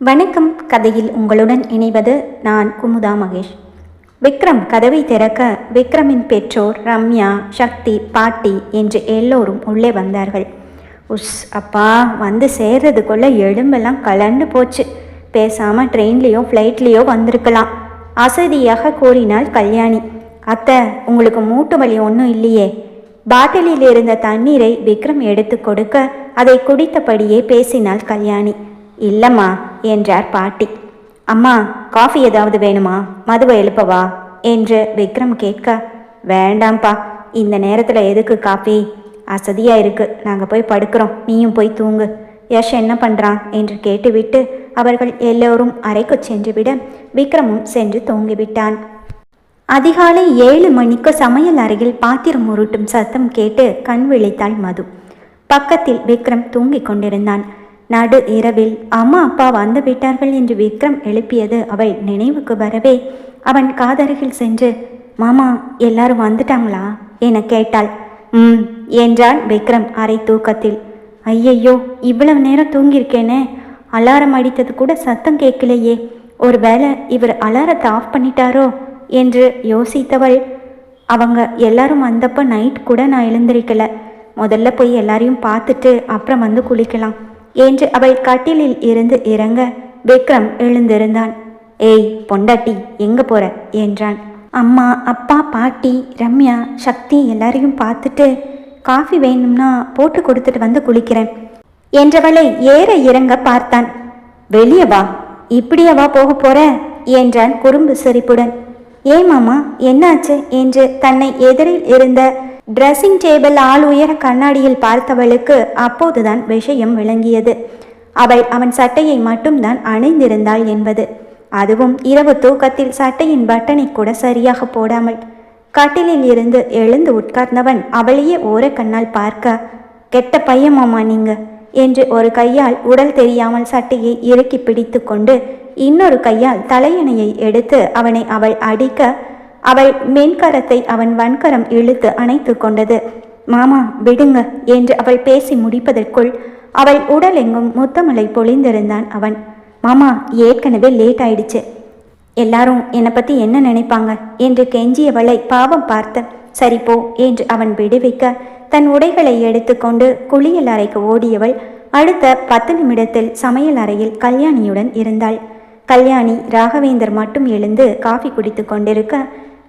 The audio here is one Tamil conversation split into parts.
வணக்கம். கதையில் உங்களுடன் இணைவது நான் குமுதா மகேஷ். விக்ரம் கதவை திறக்க விக்ரமின் பெற்றோர் ரம்யா சக்தி பாட்டி என்று எல்லோரும் உள்ளே வந்தார்கள். உஸ் அப்பா வந்து சேர்றதுக்குள்ள எலும்பெல்லாம் கலண்டு போச்சு. பேசாமல் ட்ரெயின்லேயோ ஃப்ளைட்லேயோ வந்திருக்கலாம். அசதியாக கூறினாள் கல்யாணி. அத்தை உங்களுக்கு மூட்டு வலி ஒன்றும் இல்லையே. பாட்டிலில் இருந்த தண்ணீரை விக்ரம் எடுத்து கொடுக்க அதை குடித்தபடியே பேசினாள் கல்யாணி. இல்லம்மா என்றார் பாட்டி. அம்மா காஃபி ஏதாவது வேணுமா? மதுவை எழுப்பவா என்று விக்ரம் கேட்க வேண்டாம்ப்பா இந்த நேரத்தில் எதுக்கு காஃபி? அசதியா இருக்கு நாங்கள் போய் படுக்கிறோம் நீயும் போய் தூங்கு. யஷ் என்ன பண்ணுறான் என்று கேட்டுவிட்டு அவர்கள் எல்லோரும் அறைக்கு சென்றுவிட விக்ரமும் சென்று தூங்கிவிட்டான். அதிகாலை ஏழு மணிக்கு சமையல் அறையில் பாத்திரம் உருட்டும் சத்தம் கேட்டு கண் விழித்தாள் மது. பக்கத்தில் விக்ரம் தூங்கிக் கொண்டிருந்தான். நடு இரவில் அம்மா அப்பா வந்து விட்டார்கள் என்று விக்ரம் எழுப்பியது அவள் நினைவுக்கு வரவே அவன் காதருகில் சென்று மாமா எல்லாரும் வந்துட்டாங்களா? என கேட்டாள். ம் என்றான் விக்ரம் அரை தூக்கத்தில். ஐயையோ இவ்வளவு நேரம் தூங்கியிருக்கேனே. அலாரம் அடித்தது கூட சத்தம் கேட்கலையே. ஒருவேளை இவர் அலாரத்தை ஆஃப் பண்ணிட்டாரோ? என்று யோசித்தவள். அவங்க எல்லாரும் வந்தப்போ நைட் கூட நான் எழுந்திருக்கல. முதல்ல போய் எல்லாரையும் பார்த்துட்டு அப்புறம் வந்து குளிக்கலாம். என்று அவள் கட்டிலில் இருந்து இறங்க விக்ரம் எழுந்திருந்தான். ஏய் பொண்டாட்டி எங்க போற? என்றான். அம்மா அப்பா பாட்டி ரம்யா சக்தி எல்லாரையும் பார்த்துட்டு காஃபி வேணும்னா போட்டு கொடுத்துட்டு வந்து குளிக்கிறேன் என்றவளை ஏற இறங்க பார்த்தான். வெளியே வா இப்படியே வா போக போற? என்றான் குறும்பு சிரிப்புடன். ஏன் மாமா என்னாச்சு? என்று தன்னை எதிரில் இருந்த ட்ரெஸ்ஸிங் டேபிள் ஆள் உயர கண்ணாடியில் பார்த்தவளுக்கு அப்போதுதான் விஷயம் விளங்கியது. அவள் அவன் சட்டையை மட்டும்தான் அணிந்திருந்தாள் என்பது. அதுவும் இரவு தூக்கத்தில் சட்டையின் பட்டனை கூட சரியாக போடாமல். கட்டிலில் இருந்து எழுந்து உட்கார்ந்தவன் அவளையே ஓர கண்ணால் பார்க்க கெட்ட பையமாமா நீங்க என்று ஒரு கையால் உடல் தெரியாமல் சட்டையை இறுக்கி பிடித்து கொண்டு இன்னொரு கையால் தலையணையை எடுத்து அவனை அவள் அடிக்க அவள் மென்கரத்தை அவன் வன்கரம் இழுத்து அணைத்து கொண்டது. மாமா விடுங்க என்று அவள் பேசி முடிப்பதற்குள் அவள் உடல் எங்கும் முத்தமலை பொழிந்திருந்தான் அவன். மாமா ஏற்கனவே லேட் ஆயிடுச்சு. எல்லாரும் என்னை பற்றி என்ன நினைப்பாங்க? என்று கெஞ்சியவளை பாவம் பார்த்த சரி போ என்று அவன் விடுவிக்க தன் உடைகளை எடுத்துக்கொண்டு குளியல் அறைக்கு ஓடியவள் அடுத்த பத்து நிமிடத்தில் சமையல் அறையில் கல்யாணியுடன் இருந்தாள். கல்யாணி ராகவேந்தர் மட்டும் எழுந்து காஃபி குடித்து கொண்டிருக்க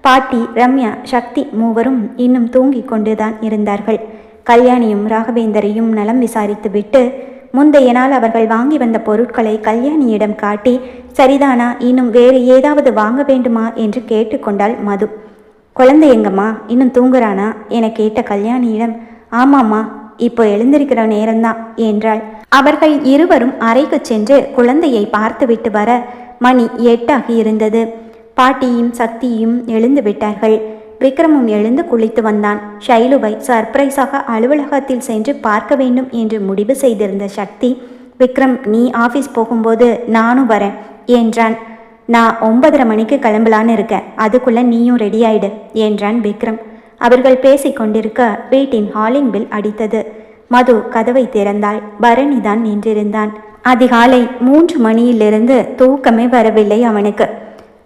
பாட்டி ரம்யா சக்தி மூவரும் இன்னும் தூங்கிக் கொண்டுதான் இருந்தார்கள். கல்யாணியும் ராகவேந்தரையும் நலம் விசாரித்துவிட்டு முந்தைய நாள் அவர்கள் வாங்கி வந்த பொருட்களை கல்யாணியிடம் காட்டி சரிதானா இன்னும் வேறு ஏதாவது வாங்க வேண்டுமா என்று கேட்டுக்கொண்டாள் மது. குழந்தை எங்கம்மா இன்னும் தூங்குறானா என கேட்ட கல்யாணியிடம் ஆமாம்மா இப்போ எழுந்திருக்கிற நேரம்தான் என்றாள். அவர்கள் இருவரும் அறைக்கு சென்று குழந்தையை பார்த்துவிட்டு வர மணி எட்டாகி இருந்தது. பாட்டியும் சக்தியும் எழுந்து விட்டார்கள். விக்ரமும் எழுந்து குளித்து வந்தான். ஷைலுவை சர்ப்ரைஸாக அலுவலகத்தில் சென்று பார்க்க வேண்டும் என்று முடிவு செய்திருந்த சக்தி விக்ரம் நீ ஆஃபீஸ் போகும்போது நானும் வரேன் என்றான். நான் ஒன்பதரை மணிக்கு கிளம்பலான்னு இருக்கேன். அதுக்குள்ள நீயும் ரெடி ஆயிடு என்றான் விக்ரம். அவர்கள் பேசிக்கொண்டிருக்க வீட்டின் ஹாலிங் பில் அடித்தது. மது கதவை திறந்தாள். பரணிதான் நின்றிருந்தான். அதிகாலை மூன்று மணியிலிருந்து தூக்கமே வரவில்லை அவனுக்கு.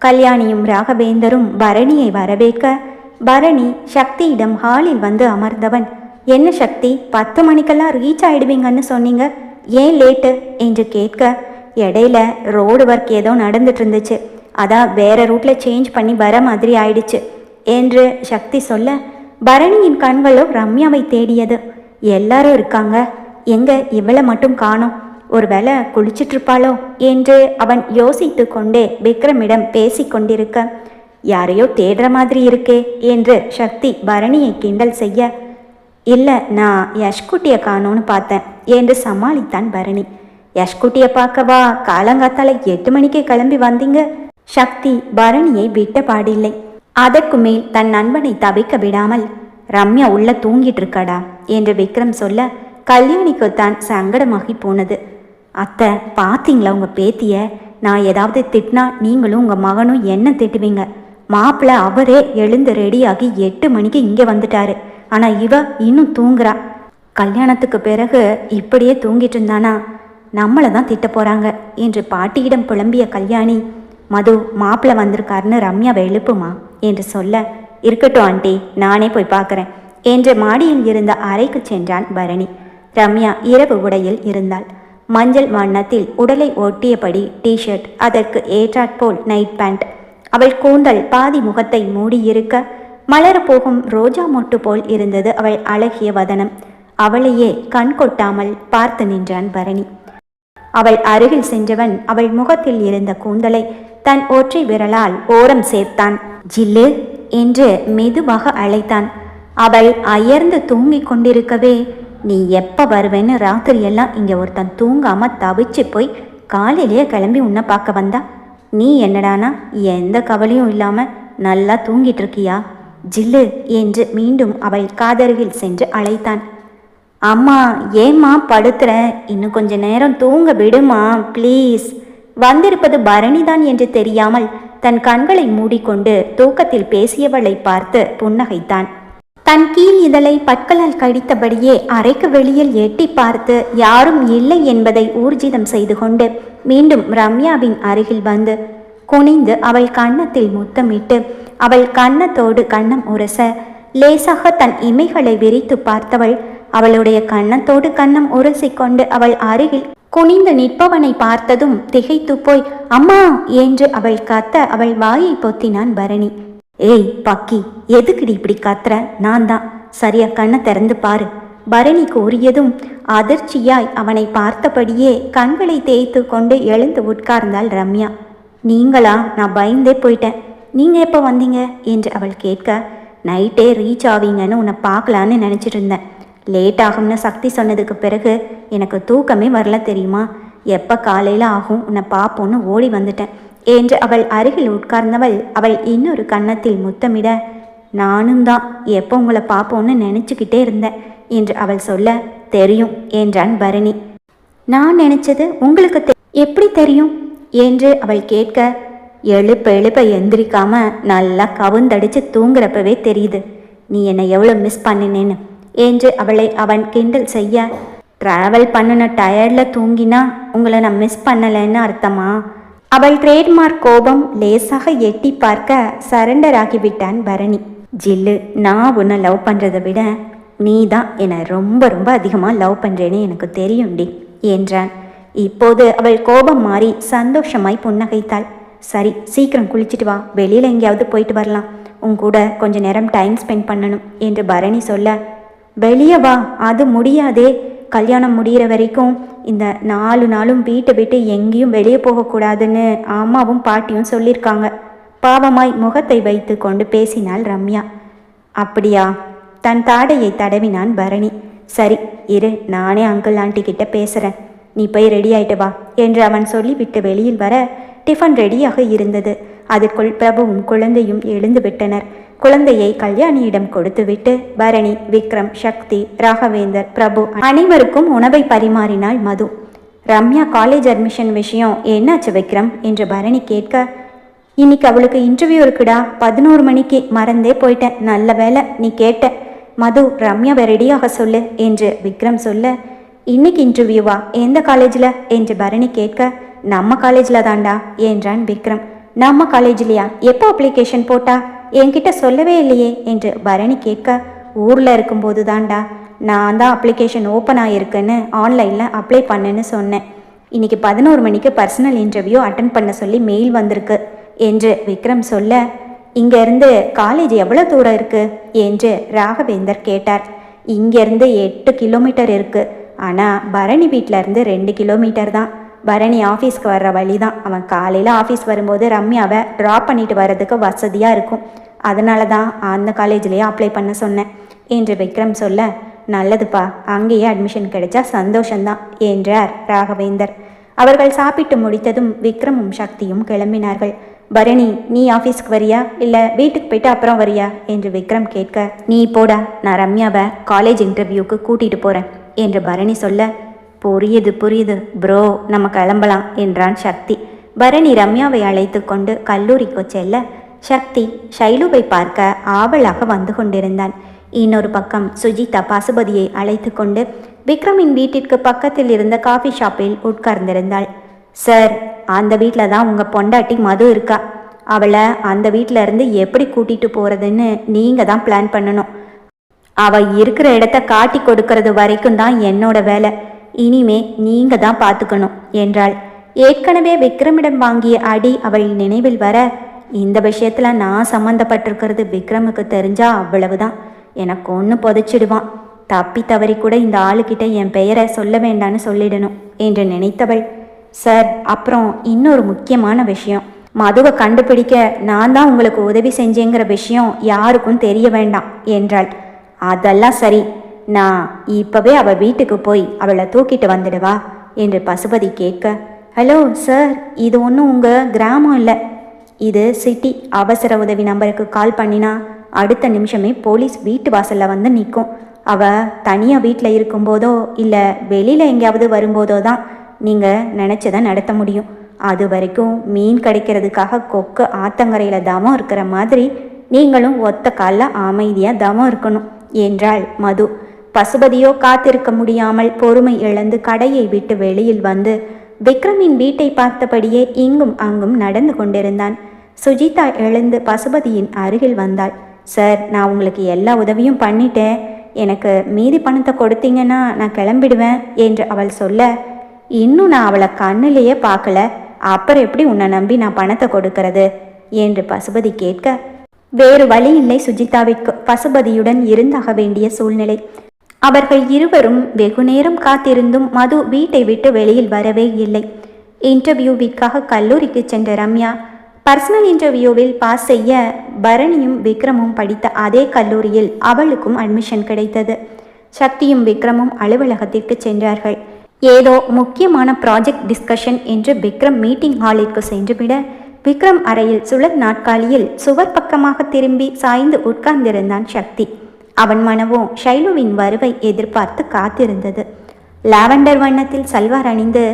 கல்யாணியும் ராகவேந்தரும் பரணியை வரவேற்க பரணி சக்தியிடம் ஹாலில் வந்து அமர்ந்தவன். என்ன சக்தி? பத்து மணிக்கெல்லாம் ரீச் ஆயிடுவீங்கன்னு சொன்னீங்க. ஏன் லேட்டு என்று கேட்க இடையில ரோடு ஒர்க் ஏதோ நடந்துட்டு இருந்துச்சு. அதான் வேற ரூட்ல சேஞ்ச் பண்ணி வர மாதிரி ஆயிடுச்சு. என்று சக்தி சொல்ல பரணியின் கண்களோ ரம்யாவை தேடியது. எல்லாரும் இருக்காங்க. எங்க இவளை மட்டும் காணோம். ஒருவேளை குளிச்சிட்ருப்பாளோ என்று அவன் யோசித்து கொண்டே விக்ரமிடம் பேசி கொண்டிருக்க யாரையோ தேடுற மாதிரி இருக்கே என்று சக்தி பரணியை கிண்டல் செய்ய இல்லை நான் யஷ்குட்டியை காணோன்னு பார்த்தேன் என்று சமாளித்தான் பரணி. யஷ்குட்டியை பார்க்கவா? காலங்காத்தால எட்டு மணிக்கே கிளம்பி வந்தீங்க? சக்தி பரணியை விட்ட பாடில்லை. அதற்கு மேல் தன் நண்பனை தவிக்க விடாமல் ரம்யா உள்ள தூங்கிட்டு இருக்காடா என்று விக்ரம் சொல்ல கல்யாணிக்குத்தான் சங்கடமாகி போனது. அத்தை பார்த்தீங்களா உங்கள் பேத்திய? நான் ஏதாவது திட்டினா நீங்களும் உங்கள் மகனும் என்ன திட்டுவீங்க? மாப்பிள்ள அவரே எழுந்து ரெடியாகி எட்டு மணிக்கு இங்கே வந்துட்டாரு. ஆனால் இவ இன்னும் தூங்குறா. கல்யாணத்துக்கு பிறகு இப்படியே தூங்கிட்டு இருந்தானா? நம்மளை தான் திட்ட போகிறாங்க என்று பாட்டியிடம் புலம்பிய கல்யாணி மது மாப்பிள்ள வந்திருக்காருன்னு ரம்யாவை எழுப்புமா? என்று சொல்ல இருக்கட்டும் ஆண்டி நானே போய் பார்க்குறேன் என்று மாடியில் இருந்த அறைக்கு சென்றான் பரணி. ரம்யா இரவு உடையில் இருந்தாள். மஞ்சள் வண்ணத்தில் உடலை ஒட்டியபடி டிஷர்ட் அதற்கு ஏற்றாற்போல் நைட் பேண்ட் அவள் கூந்தல் பாதி முகத்தை மூடியிருக்க மலரப்போகும் ரோஜா மொட்டு போல் இருந்தது அவள் அழகிய வதனம். அவளையே கண் கொட்டாமல் பார்த்து நின்றான் பரணி. அவள் அருகில் சென்றவன் அவள் முகத்தில் இருந்த கூந்தலை தன் ஒற்றை விரலால் ஓரம் சேர்த்தான். ஜில்லு! என்று மெதுவாக அழைத்தான். அவள் அயர்ந்து தூங்கிக் கொண்டிருக்கவே நீ எப்போ வருவேன்னு ராத்திரியெல்லாம் இங்கே ஒருத்தன் தூங்காமல் தவிச்சு போய் காலையிலேயே கிளம்பி உன்னை பார்க்க வந்தா? நீ என்னடானா எந்த கவலையும் இல்லாமல் நல்லா தூங்கிட்டு இருக்கியா? ஜில்லு என்று மீண்டும் அவள் காதருகில் சென்று அழைத்தான். அம்மா ஏம்மா படுத்துற? இன்னும் கொஞ்ச நேரம் தூங்க விடுமா? ப்ளீஸ். வந்திருப்பது பரணிதான் என்று தெரியாமல் தன் கண்களை மூடிக்கொண்டு தூக்கத்தில் பேசியவளை பார்த்து புன்னகைத்தான். தன் கீழ் இதழை பற்களால் கடித்தபடியே அறைக்கு வெளியில் எட்டி பார்த்து யாரும் இல்லை என்பதை ஊர்ஜிதம் செய்து கொண்டு மீண்டும் ரம்யாவின் அருகில் வந்து குனிந்து அவள் கன்னத்தில் முத்தமிட்டு அவள் கன்னத்தோடு கன்னம் உரச லேசாக தன் இமைகளை விரித்து பார்த்தவள் அவளுடைய கன்னத்தோடு கன்னம் உரசிக்கொண்டு அவள் அருகில் குனிந்து நிற்பவனை பார்த்ததும் திகைத்து போய் அம்மா! என்று அவள் கத்த அவள் வாயை பொத்தினான் பரணி. ஏய் பக்கி எதுக்குடி இப்படி கத்துற? நான் தான். சரியா கண்ணை திறந்து பாரு. பரணி கூறியதும் அதிர்ச்சியாய் அவனை பார்த்தபடியே கண்களை தேய்த்து கொண்டு எழுந்து உட்கார்ந்தாள் ரம்யா. நீங்களா? நான் பயந்தே போயிட்டேன். நீங்கள் எப்போ வந்தீங்க? என்று அவள் கேட்க நைட்டே ரீச் ஆவீங்கன்னு உன்னை பார்க்கலான்னு நினச்சிட்டு இருந்தேன். லேட் ஆகும்னு சக்தி சொன்னதுக்கு பிறகு எனக்கு தூக்கமே வரல தெரியுமா? எப்போ காலையில் ஆகும்? உன்னை பார்ப்போன்னு ஓடி வந்துட்டேன். என்று அவள் அருகில் உட்கார்ந்தவள் அவள் இன்னொரு கன்னத்தில் முத்தமிட நானும் தான். எப்போ உங்களை பார்ப்போன்னு நினச்சிக்கிட்டே இருந்தேன் என்று அவள் சொல்ல தெரியும் என்றான் பரணி. நான் நினைச்சது உங்களுக்கு தெ- எப்படி தெரியும்? என்று அவள் கேட்க எழுப்ப எழுப்ப எந்திரிக்காம நல்லா கவுந்தடிச்சு தூங்குறப்பவே தெரியுது. நீ என்னை எவ்வளோ மிஸ் பண்ணினேன்னு என்று அவளை அவன் கிண்டல் செய்ய ட்ராவல் பண்ணின டயர்டில் தூங்கினா உங்களை நான் மிஸ் பண்ணலைன்னு அர்த்தமா? அவள் ட்ரேட்மார்க் கோபம் லேசாக எட்டி பார்க்க சரண்டர் ஆகிவிட்டான் பரணி. ஜில்லு நான் உன்னை லவ் பண்ணுறதை விட நீ தான் என்னை ரொம்ப ரொம்ப அதிகமாக லவ் பண்ணுறேன்னு எனக்கு தெரியும்டி என்றான். இப்போது அவள் கோபம் மாறி சந்தோஷமாய் புன்னகைத்தாள். சரி சீக்கிரம் குளிச்சிட்டு வா வெளியில் எங்கேயாவது போயிட்டு வரலாம். உன் கூட கொஞ்ச நேரம் டைம் ஸ்பெண்ட் பண்ணணும் என்று பரணி சொல்ல வெளியே வா அது முடியாதே கல்யாணம் முடிகிற வரைக்கும் இந்த நாலு நாளும் வீட்டை விட்டு எங்கேயும் வெளியே போகக்கூடாதுன்னு அம்மாவும் பாட்டியும் சொல்லியிருக்காங்க. பாவமாய் முகத்தை வைத்து கொண்டு பேசினாள் ரம்யா. அப்படியா? தன் தாடையை தடவினான் பரணி. சரி இரு நானே அங்கிள் ஆண்டி கிட்ட பேசுகிறேன் நீ போய் ரெடி ஆயிட்டு வா என்று அவன் சொல்லிவிட்டு வெளியில் வர டிஃபன் ரெடியாக இருந்தது. அதற்குள் பிரபுவும் குழந்தையும் எழுந்து விட்டனர். குழந்தையை கல்யாணியிடம் கொடுத்துவிட்டு பரணி விக்ரம் சக்தி ராகவேந்தர் பிரபு அனைவருக்கும் உணவை பரிமாறினாள் மது. ரம்யா காலேஜ் அட்மிஷன் விஷயம் என்னாச்சு விக்ரம்? என்று பரணி கேட்க இன்னைக்கு அவளுக்கு இன்டர்வியூ இருக்குடா. பதினோரு மணிக்கு மறந்தே போயிட்டேன். நல்ல வேலை நீ கேட்ட. மது ரம்யாவை ரெடியாக சொல்லு என்று விக்ரம் சொல்ல இன்னைக்கு இன்டர்வியூவா எந்த காலேஜில் என்று பரணி கேட்க நம்ம காலேஜில் தான்டா என்றான் விக்ரம். நம்ம காலேஜ்லையா எப்போ அப்ளிகேஷன் போட்டா? என்கிட்ட சொல்லவே இல்லையே என்று பரணி கேட்க ஊரில் இருக்கும்போது தான்டா. நான் தான் அப்ளிகேஷன் ஓப்பன் ஆகிருக்குன்னு ஆன்லைனில் அப்ளை பண்ணுன்னு சொன்னேன். இன்னைக்கு பதினோரு மணிக்கு பர்சனல் இன்டர்வியூ அட்டன் பண்ண சொல்லி மெயில் வந்திருக்கு என்று விக்ரம் சொல்ல இங்கேருந்து காலேஜ் எவ்வளோ தூரம் இருக்குது என்று ராகவேந்தர் கேட்டார். இங்கேருந்து எட்டு கிலோமீட்டர் இருக்குது ஆனால் பரணி வீட்டிலருந்து இருந்து ரெண்டு கிலோமீட்டர் தான். பரணி ஆஃபீஸ்க்கு வர்ற வழி தான் அவன் காலையில் ஆஃபீஸ் வரும்போது ரம்யாவை ட்ராப் பண்ணிட்டு வர்றதுக்கு வசதியாக இருக்கும். அதனால தான் அந்த காலேஜ்லேயே அப்ளை பண்ண சொன்னேன். என்று விக்ரம் சொல்ல நல்லதுப்பா அங்கேயே அட்மிஷன் கிடைச்சா சந்தோஷந்தான் என்றார் ராகவேந்தர். அவர்கள் சாப்பிட்டு முடித்ததும் விக்ரமும் சக்தியும் கிளம்பினார்கள். பரணி நீ ஆஃபீஸ்க்கு வரியா? இல்லை வீட்டுக்கு போயிட்டு அப்புறம் வரியா? என்று விக்ரம் கேட்க நீ போடா நான் ரம்யாவை காலேஜ் இன்டர்வியூக்கு கூட்டிகிட்டு போகிறேன் என்று பரணி சொல்ல புரியுது புரியுது. ப்ரோ நம்ம கிளம்பலாம் என்றான் சக்தி. பரணி ரம்யாவை அழைத்து கொண்டு கல்லூரிக்கு செல்ல. சக்தி ஷைலுவை பார்க்க ஆவலாக வந்து கொண்டிருந்தான். இன்னொரு பக்கம் சுஜிதா பசுபதியை அழைத்து கொண்டு விக்ரமின் வீட்டிற்கு பக்கத்தில் இருந்த காஃபி ஷாப்பில் உட்கார்ந்திருந்தாள். சார் அந்த வீட்டில் தான் உங்கள் பொண்டாட்டி மது இருக்கா? அவளை அந்த வீட்டில் இருந்து எப்படி கூட்டிட்டு போகிறதுன்னு நீங்கள் தான் பிளான் பண்ணணும். அவ இருக்கிற இடத்த காட்டி கொடுக்கறது வரைக்கும் தான் என்னோட வேலை. இனிமே நீங்க தான் பார்த்துக்கணும் என்றாள். ஏற்கனவே விக்ரமிடம் வாங்கிய அடி அவள் நினைவில் வர இந்த விஷயத்துல நான் சம்மந்தப்பட்டிருக்கிறது விக்ரமுக்கு தெரிஞ்சா அவ்வளவுதான். எனக்கு ஒன்று புதைச்சிடுவான். தப்பி தவறி கூட இந்த ஆளுக்கிட்ட என் பெயரை சொல்ல வேண்டான்னு சொல்லிடணும் என்று நினைத்தவள். சார் அப்புறம் இன்னொரு முக்கியமான விஷயம். மதுவை கண்டுபிடிக்க நான் தான் உங்களுக்கு உதவி செஞ்சேங்கிற விஷயம் யாருக்கும் தெரிய வேண்டாம் என்றாள். அதெல்லாம் சரி. நான் இப்பவே அவ வீட்டுக்கு போய் அவளை தூக்கிட்டு வந்துடுவா என்று பசுபதி கேட்க ஹலோ சார் இது ஒன்றும் உங்கள் கிராமம் இல்லை. இது சிட்டி. அவசர உதவி நம்பருக்கு கால் பண்ணினா அடுத்த நிமிஷமே போலீஸ் வீட்டு வாசலில் வந்து நிற்கும் அவள் தனியாக வீட்டில் இருக்கும்போதோ இல்லை வெளியில் எங்கேயாவது வரும்போதோ தான் நீங்கள் நினச்சதை நடத்த முடியும். அது வரைக்கும் மீன் கிடைக்கிறதுக்காக கொக்கு ஆத்தங்கரையில் தவம் இருக்கிற மாதிரி நீங்களும் ஒத்த காலில் அமைதியாக தவம் இருக்கணும் என்றாள் மது. பசுபதியோ காத்திருக்க முடியாமல் பொறுமை இழந்து கடையை விட்டு வெளியில் வந்து விக்ரமின் வீட்டை பார்த்தபடியே இங்கும் அங்கும் நடந்து கொண்டிருந்தான். சுஜிதா எழுந்து பசுபதியின் அருகில் வந்தாள். சார் நான் உங்களுக்கு எல்லா உதவியும் பண்ணிட்டேன். எனக்கு மீதி பணத்தை கொடுத்தீங்கன்னா நான் கிளம்பிடுவேன் என்று அவள் சொல்ல. இன்னும் நான் அவளை கண்ணிலேயே பார்க்கல. அப்புறம் எப்படி உன்னை நம்பி நான் பணத்தை கொடுக்கறது? என்று பசுபதி கேட்க. வேறு வழி இல்லை சுஜிதாவிற்கு பசுபதியுடன் இருந்தாக வேண்டிய சூழ்நிலை. அவர்கள் இருவரும் வெகுநேரம் காத்திருந்தும் மது வீட்டை விட்டு வெளியில் வரவே இல்லை. இன்டர்வியூவிற்காக கல்லூரிக்கு சென்ற ரம்யா பர்சனல் இன்டர்வியூவில் பாஸ் செய்ய பரணியும் விக்ரமும் படித்த அதே கல்லூரியில் அவளுக்கும் அட்மிஷன் கிடைத்தது. சக்தியும் விக்ரமும் அலுவலகத்திற்கு சென்றார்கள். ஏதோ முக்கியமான ப்ராஜெக்ட் டிஸ்கஷன் என்று விக்ரம் மீட்டிங் ஹாலிற்கு சென்றுவிட விக்ரம் அறையில் சுழல் நாட்காலியில் சுவர் பக்கமாக திரும்பி சாய்ந்து உட்கார்ந்திருந்தான் சக்தி. அவன் மனவும் ஷைலுவின் வருவை எதிர்பார்த்து காத்திருந்தது. லாவெண்டர் வண்ணத்தில் சல்வார் அணிந்து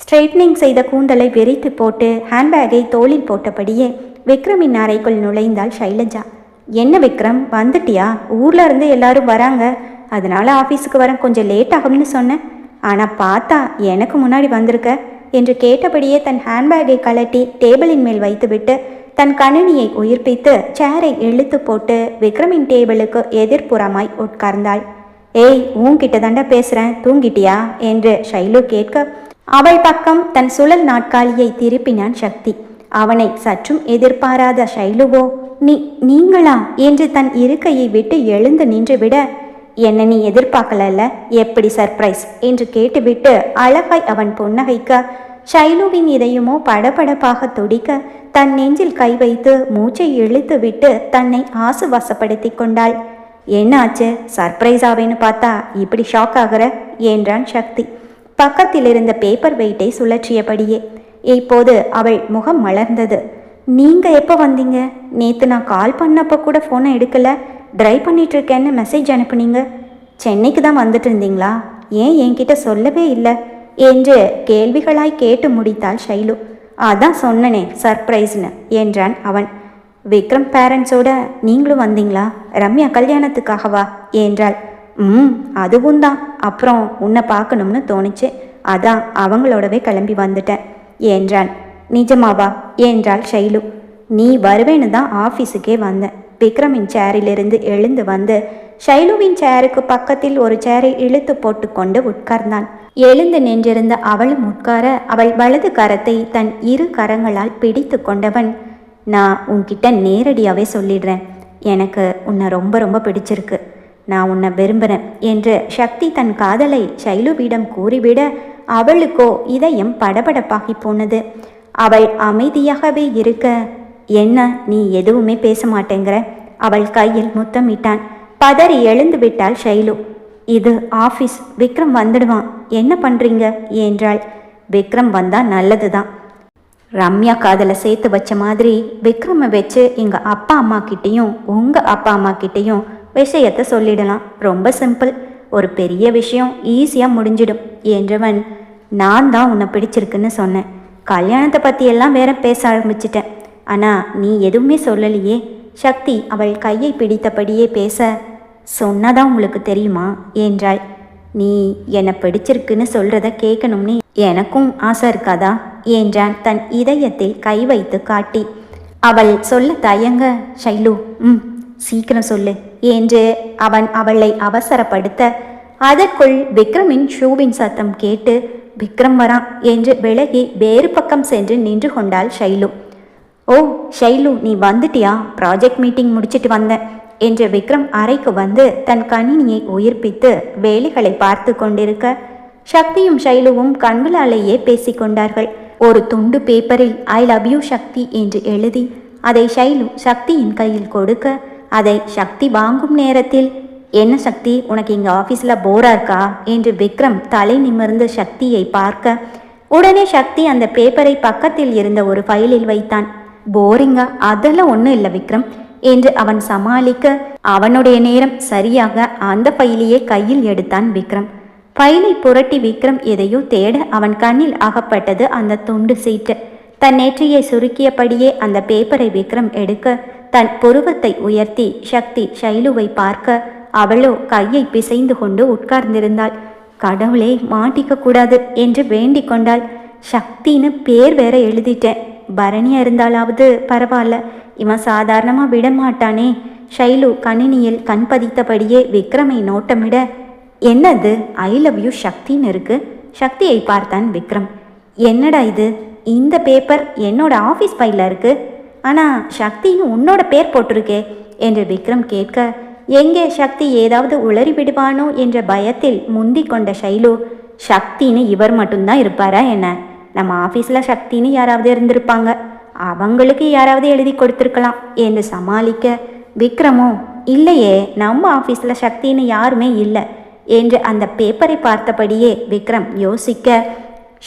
ஸ்ட்ரைட்னிங் செய்த கூந்தலை விரித்து போட்டு ஹேண்ட்பேக்கை தோளில் போட்டபடியே விக்ரமின் அறைக்குள் நுழைந்தாள் ஷைலஜா. என்ன விக்ரம் வந்துட்டியா? ஊர்ல இருந்து எல்லாரும் வராங்க. அதனால ஆஃபீஸுக்கு வர கொஞ்சம் லேட் ஆகும்னு சொன்னேன். ஆனால் பார்த்தா எனக்கு முன்னாடி வந்திருக்க என்று கேட்டபடியே தன் ஹேண்ட்பேக்கை கலட்டி டேபிளின் மேல் வைத்துவிட்டு தன் கணினியை உயிர்ப்பித்து சேரை இழுத்து போட்டு விக்ரமின் டேபிளுக்கு எதிர்ப்புறமாய் உட்கார்ந்தாள். ஏய் உன்கிட்ட தாண்டா பேசுறேன் தூங்கிட்டியா? என்று ஷைலு கேட்க அவள் பக்கம் தன் சுழல் நாட்காலியை திருப்பினான் சக்தி. அவனை சற்றும் எதிர்பாராத ஷைலுவோ நீ நீங்களா? என்று தன் இருக்கையை விட்டு எழுந்து நின்றுவிட என்ன நீ எதிர்பார்க்கலல்ல? எப்படி சர்ப்ரைஸ் என்று கேட்டுவிட்டு அழகாய் அவன் புன்னகைக்க ஷைலுவின் இதயமோ படபடப்பாக துடிக்க தன் நெஞ்சில் கை வைத்து மூச்சை இழுத்து விட்டு தன்னை ஆசுவாசப்படுத்தி கொண்டாள். என்னாச்சு? சர்ப்ரைஸ் ஆவேன்னு பார்த்தா இப்படி ஷாக் ஆகுற? என்றான் சக்தி. பக்கத்தில் இருந்த பேப்பர் வெயிட்டை சுழற்றியபடியே. இப்போது அவள் முகம் மலர்ந்தது. நீங்க எப்போ வந்தீங்க? நேத்து நான் கால் பண்ணப்ப கூட ஃபோனை எடுக்கல. ட்ரைவ் பண்ணிட்டு இருக்கேன்னு மெசேஜ் அனுப்புனீங்க. சென்னைக்கு தான் வந்துட்டு இருந்தீங்களா? ஏன் என்கிட்ட சொல்லவே இல்லை. என்று கேள்விகளாய் கேட்டு முடித்தாள் ஷைலு. அதான் சொன்னனே சர்ப்ரைஸ்னு என்றான் அவன். விக்ரம் பேரண்ட்ஸோட நீங்களும் வந்தீங்களா? ரம்யா கல்யாணத்துக்காகவா என்றாள். ம் அதுவும் தான். அப்புறம் உன்னை பார்க்கணும்னு தோணுச்சு. அதான் அவங்களோடவே கிளம்பி வந்துட்டேன் என்றான். நிஜமாவா? என்றாள் ஷைலு. நீ வருவேன்னு தான் ஆஃபீஸுக்கே வந்தேன். விக்ரமின் சேரிலிருந்து எழுந்து வந்து ஷைலுவின் சேருக்கு பக்கத்தில் ஒரு சேரை இழுத்து போட்டுக்கொண்டு உட்கார்ந்தான். எழுந்து நின்றிருந்த அவளும் உட்கார அவள் வலது கரத்தை தன் இரு கரங்களால் பிடித்து கொண்டவன் நான் உன்கிட்ட நேரடியாகவே சொல்லிடுறேன். எனக்கு உன்னை ரொம்ப ரொம்ப பிடிச்சிருக்கு. நான் உன்னை விரும்புகிறேன் என்று சக்தி தன் காதலை ஷைலுவிடம் கூறிவிட அவளுக்கோ இதயம் படபடப்பாகி போனது. அவள் அமைதியாகவே இருக்க என்ன நீ எதுவுமே பேச மாட்டேங்கிற? அவள் கையில் முத்தமிட்டான் பதறி எழுந்து விட்டாள் ஷைலு. இது ஆஃபீஸ். விக்ரம் வந்துடுவான். என்ன பண்ணுறீங்க என்றாள். விக்ரம் வந்தா நல்லது தான் ரம்யா காதலை சேர்த்து வச்ச மாதிரி விக்ரமை வச்சு எங்கள் அப்பா அம்மா கிட்டேயும் உங்கள் அப்பா அம்மா கிட்டேயும் விஷயத்தை சொல்லிடலாம். ரொம்ப சிம்பிள். ஒரு பெரிய விஷயம் ஈஸியாக முடிஞ்சிடும் என்றவன் நான் தான் உன்னை பிடிச்சிருக்குன்னு சொன்னேன். கல்யாணத்தை பற்றியெல்லாம் வேற பேச ஆரம்பிச்சிட்டேன். ஆனால் நீ எதுவுமே சொல்லலையே. சக்தி அவள் கையை பிடித்தபடியே பேச சொன்னதா உங்களுக்கு தெரியுமா? என்றாள். நீ என்னை பிடிச்சிருக்குன்னு சொல்கிறத கேட்கணும்னு எனக்கும் ஆசை இருக்காதா? என்றான் தன் இதயத்தில் கை வைத்து காட்டி. அவள் சொல்ல தயங்க ஷைலு ம் சீக்கிரம் சொல்லு என்று அவன் அவளை அவசரப்படுத்த அதற்குள் விக்ரமின் ஷூவின் சத்தம் கேட்டு விக்ரம் வரான் என்று விலகி வேறு பக்கம் சென்று நின்று கொண்டாள் ஷைலு ஓ ஷைலு நீ வந்துட்டியா? ப்ராஜெக்ட் மீட்டிங் முடிச்சிட்டு வந்தேன் என்று விக்ரம் அறைக்கு வந்து தன் கணினியை உயிர்ப்பித்து வேலைகளை பார்த்து கொண்டிருக்க. சக்தியும் ஷைலுவும் கண்களாலேயே பேசிக்கொண்டார்கள் ஒரு துண்டு பேப்பரில் ஐ லவ் யூ சக்தி என்று எழுதி அதை ஷைலு சக்தியின் கையில் கொடுக்க அதை சக்தி வாங்கும் நேரத்தில். என்ன சக்தி? உனக்கு இங்கே ஆஃபீஸில் போரா இருக்கா? என்று விக்ரம் தலை நிமிர்ந்து சக்தியை பார்க்க. உடனே சக்தி அந்த பேப்பரை பக்கத்தில் இருந்த ஒரு ஃபைலில் வைத்தான். போரிங்கா? அதெல்லாம் ஒன்றும் இல்லை விக்ரம் என்று அவன் சமாளிக்க அவனுடைய நேரம் சரியாக அந்த பையிலேயே கையில் எடுத்தான் விக்ரம். ஃபைலை புரட்டி விக்ரம் எதையோ தேட அவன் கண்ணில் அகப்பட்டது அந்த துண்டு சீட்டு. தன் நெற்றியை சுருக்கியபடியே அந்த பேப்பரை விக்ரம் எடுக்க தன் புருவத்தை உயர்த்தி சக்தி ஷைலுவை பார்க்க அவளோ கையை பிசைந்து கொண்டு உட்கார்ந்திருந்தாள். கடவுளே மாட்டிக்க கூடாது என்று வேண்டிக் கொண்டாள். சக்தின்னு பேர் வேற எழுதிட்டேன். பரணியா இருந்தாலாவது பரவாயில்ல இவன் சாதாரணமா விட மாட்டானே ஷைலு கணினியில் கண் பதித்தபடியே விக்ரமை நோட்டமிட என்னது? ஐ லவ் யூ சக்தின்னு இருக்கு. சக்தியை பார்த்தான் விக்ரம். என்னடா இது? இந்த பேப்பர் என்னோட ஆஃபீஸ் ஃபைலில் இருக்கு. ஆனால் சக்தின்னு உன்னோட பேர் போட்டிருக்கே என்று விக்ரம் கேட்க எங்கே சக்தி ஏதாவது உளறி விடுவானோ என்ற பயத்தில் முந்தி கொண்ட ஷைலு சக்தின்னு இவர் மட்டும்தான் இருப்பாரா என்ன? நம்ம ஆஃபீஸில் சக்தின்னு யாராவது இருந்திருப்பாங்க. அவங்களுக்கு யாராவது எழுதி கொடுத்துருக்கலாம். என்று சமாளிக்க விக்ரமோ இல்லையே நம்ம ஆஃபீஸில் சக்தின்னு யாருமே இல்லை. என்று அந்த பேப்பரை பார்த்தபடியே விக்ரம் யோசிக்க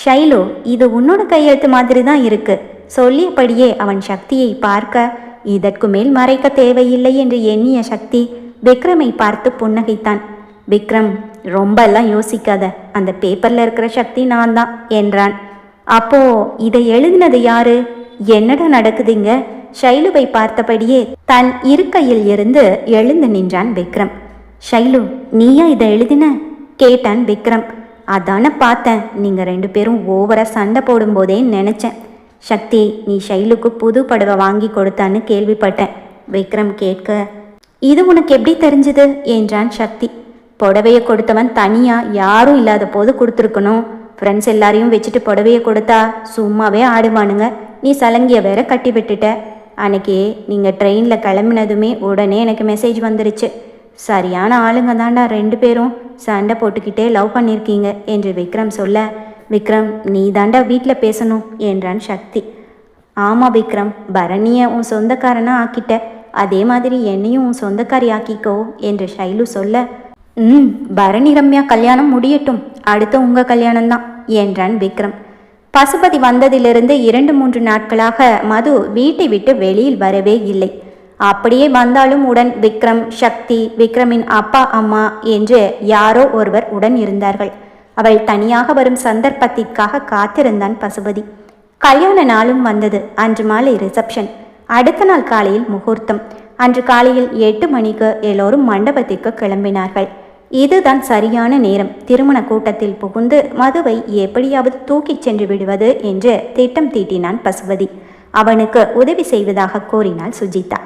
ஷைலு இது உன்னோட கையெழுத்து மாதிரி தான் இருக்கு. சொல்லியபடியே அவன் சக்தியை பார்க்க இதற்கு மேல் மறைக்க தேவையில்லை என்று எண்ணிய சக்தி விக்ரமை பார்த்து புன்னகைத்தான். விக்ரம் ரொம்பலாம் யோசிக்காத. அந்த பேப்பரில் இருக்கிற சக்தி நான் தான் என்றான். அப்போ இதை எழுதினது யாரு? என்னடா நடக்குதுங்க? ஷைலுவை பார்த்தபடியே தன் இருக்கையில் இருந்து எழுந்து நின்றான் விக்ரம். ஷைலு நீயா இதை எழுதின? கேட்டான் விக்ரம். அதானே பார்த்தேன். நீங்கள் ரெண்டு பேரும் ஓவரா சண்டை போடும்போதே நினச்சேன். சக்தி நீ ஷைலுக்கு புது படவை வாங்கி கொடுத்தான்னு கேள்விப்பட்டேன். விக்ரம் கேட்க இது உனக்கு எப்படி தெரிஞ்சது? என்றான் சக்தி. புடவையை கொடுத்தவன் தனியா யாரும் இல்லாத போது கொடுத்துருக்கணும். ஃப்ரெண்ட்ஸ் எல்லாரையும் வச்சுட்டு புடவையை கொடுத்தா சும்மாவே ஆடுவானுங்க. நீ சலங்கிய வேற கட்டி விட்டுட்ட. அன்னைக்கு நீங்கள் ட்ரெயினில் கிளம்பினதுமே உடனே எனக்கு மெசேஜ் வந்துருச்சு. சரியான ஆளுங்க தாண்டா ரெண்டு பேரும். சண்டை போட்டுக்கிட்டே லவ் பண்ணியிருக்கீங்க என்று விக்ரம் சொல்ல விக்ரம் நீ தாண்டா வீட்டில் பேசணும் என்றான் சக்தி. ஆமாம் விக்ரம் பரணியை உன் சொந்தக்காரனாக ஆக்கிட்ட. அதே மாதிரி என்னையும் உன் சொந்தக்காரி ஆக்கிக்கோ என்று ஷைலு சொல்ல ம் பரணி ரம்யா கல்யாணம் முடியட்டும். அடுத்து கல்யாணம் கல்யாணம்தான். என்றான் விக்ரம். பசுபதி வந்ததிலிருந்து இரண்டு மூன்று நாட்களாக மது வீட்டை விட்டு வெளியில் வரவே இல்லை. அப்படியே வந்தாலும் உடன் விக்ரம் சக்தி விக்ரமின் அப்பா அம்மா என்று யாரோ ஒருவர் உடன் இருந்தார்கள். அவள் தனியாக வரும் சந்தர்ப்பத்திற்காக காத்திருந்தான் பசுபதி. கல்யாண நாளும் வந்தது. அன்று மாலை ரிசப்ஷன் அடுத்த நாள் காலையில் முகூர்த்தம். அன்று காலையில் எட்டு மணிக்கு எல்லோரும் மண்டபத்திற்கு கிளம்பினார்கள். இதுதான் சரியான நேரம். திருமண கூட்டத்தில் புகுந்து மதுவை எப்படியாவது தூக்கிச் சென்று விடுவது என்று திட்டம் தீட்டினான் பசுபதி. அவனுக்கு உதவி செய்வதாக கூறினாள் சுஜிதா.